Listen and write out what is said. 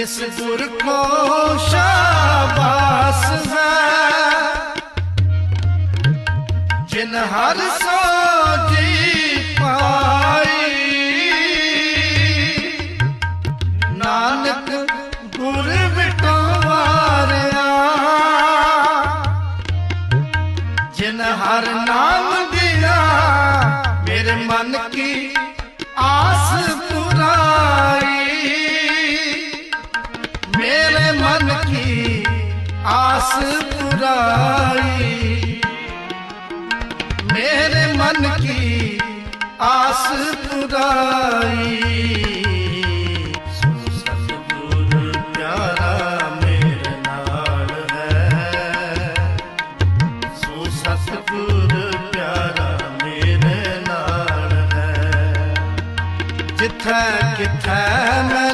ਤਿਸ ਗੁਰ ਕੋ ਸ਼ਾਬਾਸ ਹੈ, ਜਿਨ ਹਰ ਸੋਜੀ ਪਾਈ। ਨਾਨਕ ਗੁਰ ਵਿਟਵਾਰਿਆ, ਜਿਨ ਹਰ ਨਾਮ ਦਿਆ, ਮੇਰੇ ਮਨ ਕੀ ਆਸ ਪੁਰਾਈ ਕੀ ਆਸ ਪੁਰਾਈ। ਮੇਰੇ ਮਨ ਕੀ ਆਸ ਪੁਰਾਈ। ਸੋ ਸਤਿਗੁਰ ਪਿਆਰਾ ਮੇਰੇ ਨਾਲ ਹੈ। ਸੋ ਸਤਿਗੁਰ ਪਿਆਰਾ ਮੇਰੇ ਨਾਲ ਹੈ। ਜਿੱਥੈ ਕਿਥੈ ਮੈਂ